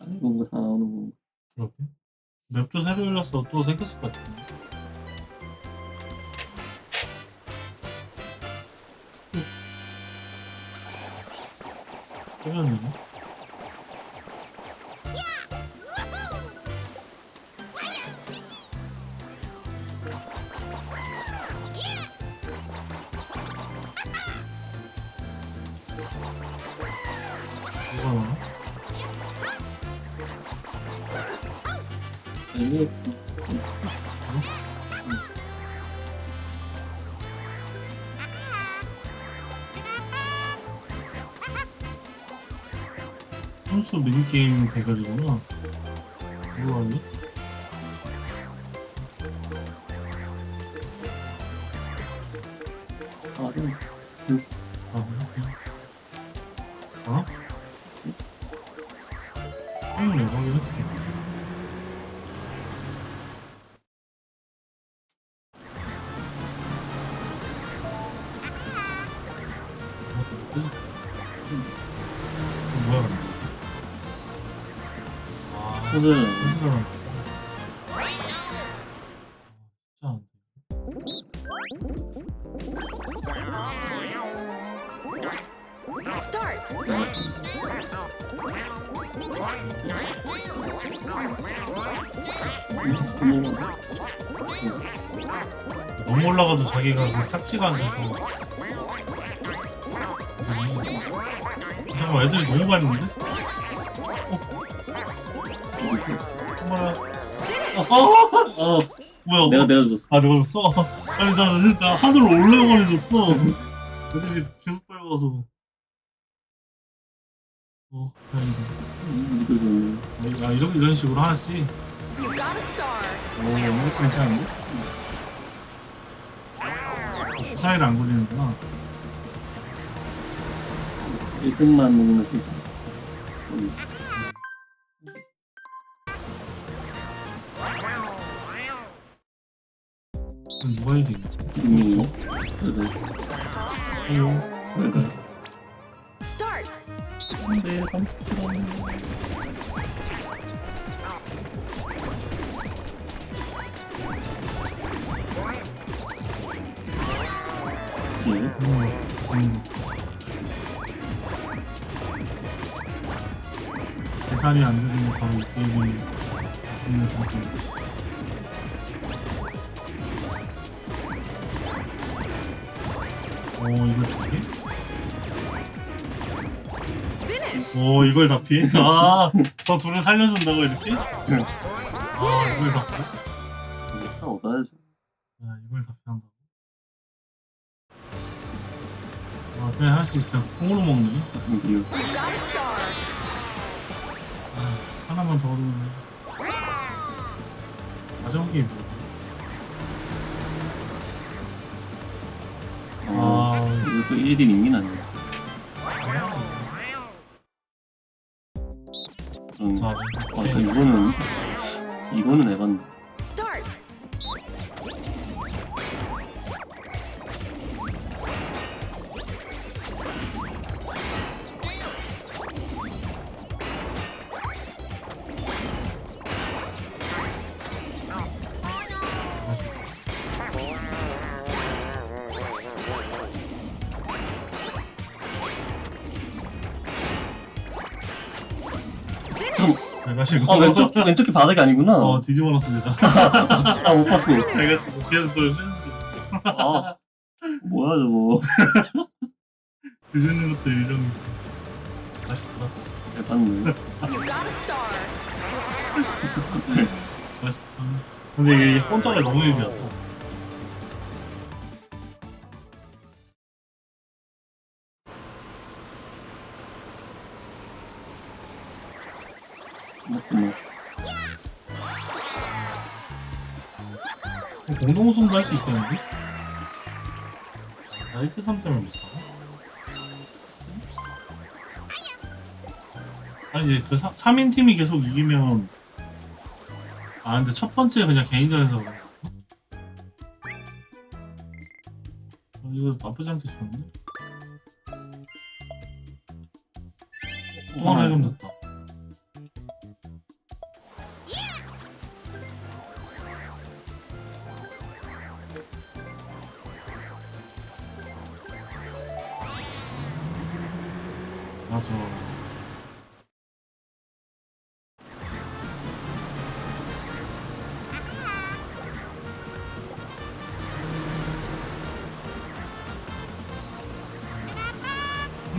아니 뭔가 다 나오는 건가 그렇게? 맵도 새로 열렸어. 또 생겼을 것 같은데. 해변이네. 이거 나 아니 선수 미니게임 대결이구나. 이거 아니? 다른 아, 어? 응, 내가 하긴 했어. 어, 부모가 너무 올라가도 자기가 그 착지가 안 돼서. 잠깐만 애들이 너무 많이 오는데? 정말 어? 뭐야 내가 내가 줬어. 아 내가 줬어? 아니 나, 나 하늘로 올라가만 줬어. 애들이 계속 밟아서. 어 다행이다. 음, 그래서 아 이런, 이런 식으로 하나씩. You got a star. 오 이것도 괜찮은데? 주사위를 안 굴리는구나. 1등만 먹으면 세 음, 그럼 누가 이기냐 이미 그래도 아유 그래도 Start. 안돼 깜짝이야 예? 음, 음. 계산이 안 되는 바로 이 게임이 있는 장점. 오 이걸 잡히? Finish. 오 이걸 잡히? 아저 둘을 살려준다고 이렇게? 아 이걸 잡히? 스타 얻어야죠 아 이걸 잡히 한다고? 아 그냥 하나씩 그냥 콩으로 먹네. 아, 하나만 더 얻으면 가져오기 뭐 아, 이것도 1인 인민 잘 가시고. 아 왼쪽 왼쪽이 바닥이 아니구나 어, 뒤집어 놨습니다. 아 못 봤어 잘 가시고. 계속 또 센스 줬어. 아 뭐야 저거 뒤지는 것도 일정이 있어. 맛있다. 에반데 You got a star. 맛있다. 근데 이게 혼자가 너무 유리하다. 맞구나 공동 우승도 할 수 있겠는데? 나이트 3점을 못 하나? 아니 이제 그 3, 인 팀이 계속 이기면 아 근데 첫 번째 그냥 개인전에서. 어, 이거 나쁘지 않게 좋은데? 또 하나 해금 됐다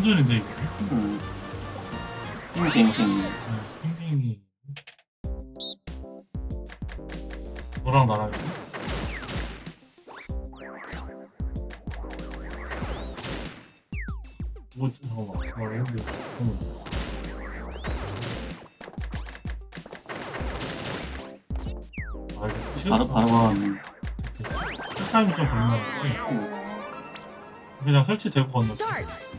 힘들는데 이거. 음. 띵띵띵. 핑핑이. 너랑 나랑. 뭐 잠깐만. 뭐 근데 잠깐만. 아 이거 지금 바로 바로 가는. 타임이 좀 걸리나 보네. 그냥 설치되고 건너. Start.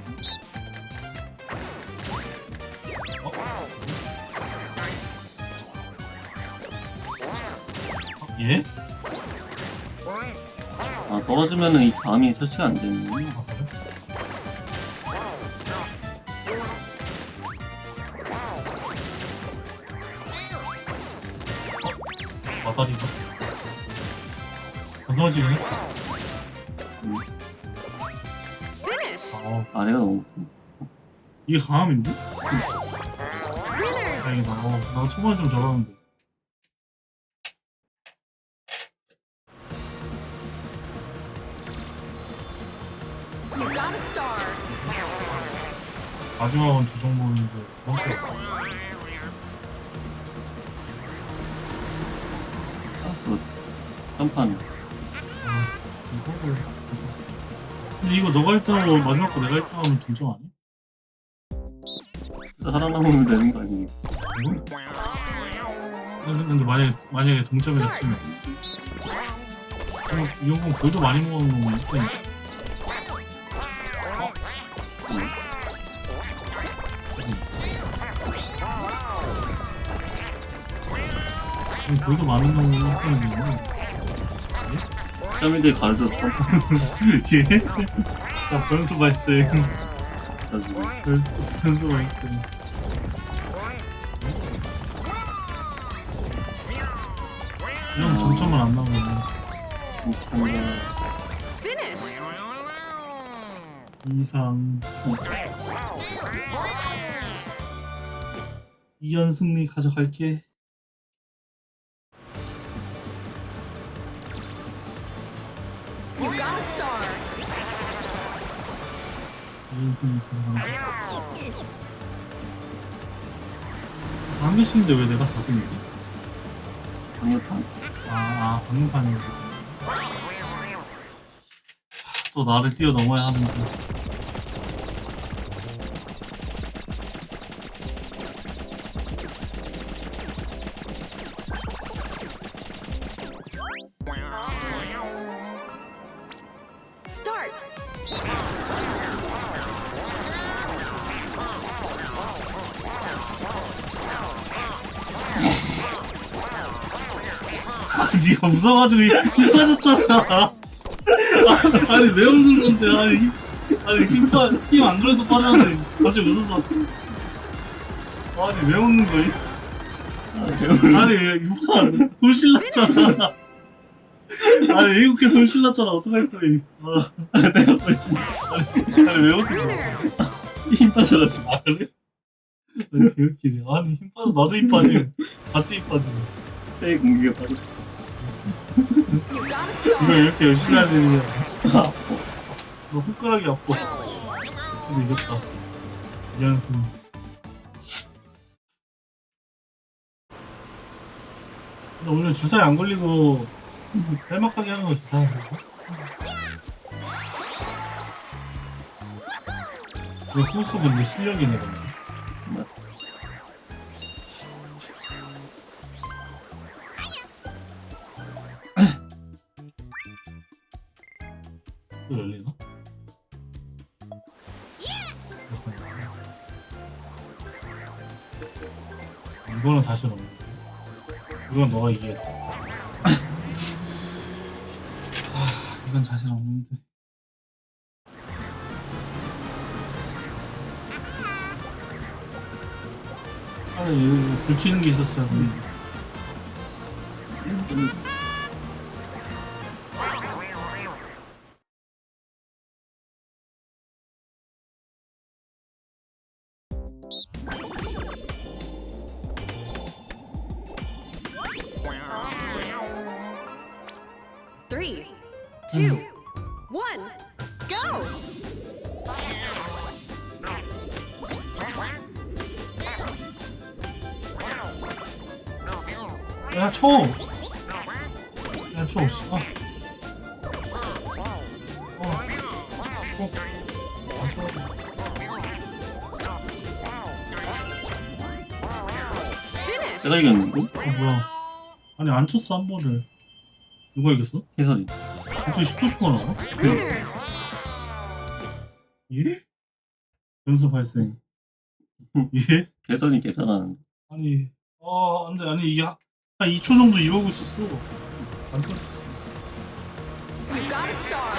예? 아 떨어지면은 이 다음이 설치가 안 되는. 아, 그래? 마다리가. 아 아래가 너무. 이게 강함인데? 다행이다 어, 나 초반에 좀 잘하는데 You got a star. 마지막은 두 종목인데 멈춰 점프하는. 아 이거를 근데 이거 너가 1등하고 마지막 거 내가 1등하면 동점 아니야? 진짜 살아남으면 되는 거 아니에요? 근데, 근데 만약에, 만약에 동점에서 치면 그럼 이 형은 골도 많이 건 일단 그럼 많이 먹는 건 피라미드에 가려줘서 예? 야 변수 발생. 가지고 변수, 변수 발생. 이런 동점을 안 뭔가 Finish. 이상. 2연 승리 가져갈게 2연 승리 가져간다 한 개씩인데 왜 내가 4등이지? 방역판. 아, 아 방금판이 또 나를 뛰어넘어야 Start. 니가 무서워가지고 힘 빠졌잖아. 아니, 아니 왜 웃는 건데? 아니 힘, 아니 힘힘안 그래도 빠졌는데 다시 웃어서. 아니 왜 웃는 거야? 아니 이봐 손실 났잖아. 아니 일곱 개 손실 났잖아 어떡할 거야? 아, 내가 훨씬 아니 왜 웃어? 힘 빠져가지고. 아 그래? 아니 개웃기네. 아니 힘 빠져 나도 힘 빠짐. 같이 힘 빠짐. 때 공기가 빠졌어. Star. 이렇게 열심히 하는 일이야. 아, 너 손가락이 아파. 그래서 이겼다. 이연승. 근데 오늘 주사에 안 걸리고 짤막하게 하는 거 괜찮은데? 이거 소수 근데 실력이네 근데. 이거는 자신 없는데. 이건 너가 이겨. 아, 이건 자신 없는데. 이거 불키는 게 있었어야 돼. Two, one, go! 야, 쳐! 야, 쳐, 씨. 아. 어. 어. 안 쳐가지고. Finish! 내가 이겼는데? 어, 뭐야. 아니, 안 쳤어, 한 번을. 누가 이겼어? 해설이. 어떻게 19슈퍼 나와? Winner! 예? 연수 발생. 예? 해설이 괜찮았는데. 아니, 아, 안 돼. 아니, 이게 한 2초 정도 이러고 있었어. 안 터졌어. You got a star!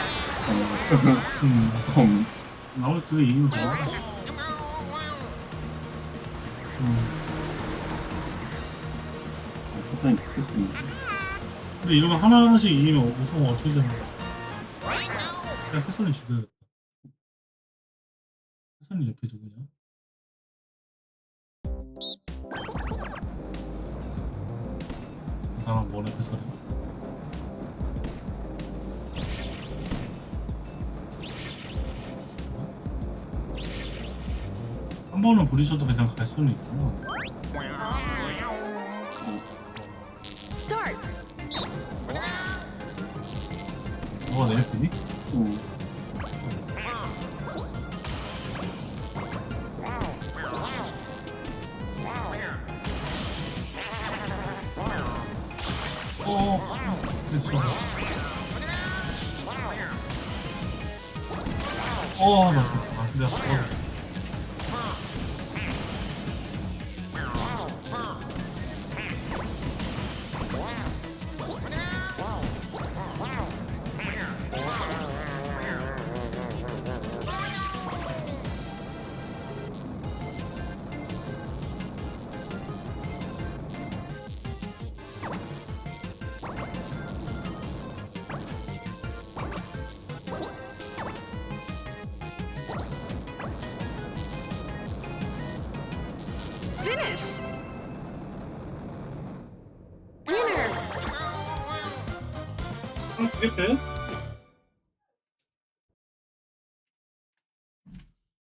음, 음. 나머지 둘이 이기면 돼. 음. 해설이 좋겠습니다. 근데 이러면 하나하나씩 이기면 우승 어떻게 되는 거야? 그냥 캐선이 죽여야겠다. 캐선이 옆에 누구냐? 그 사람 뭐네 캐선이? 한 번은 부딪혀도 그냥 갈 수는 있구나. 내 옆이니? 음. 어, 괜찮아. 어, 나 죽었다. 내가 죽었다.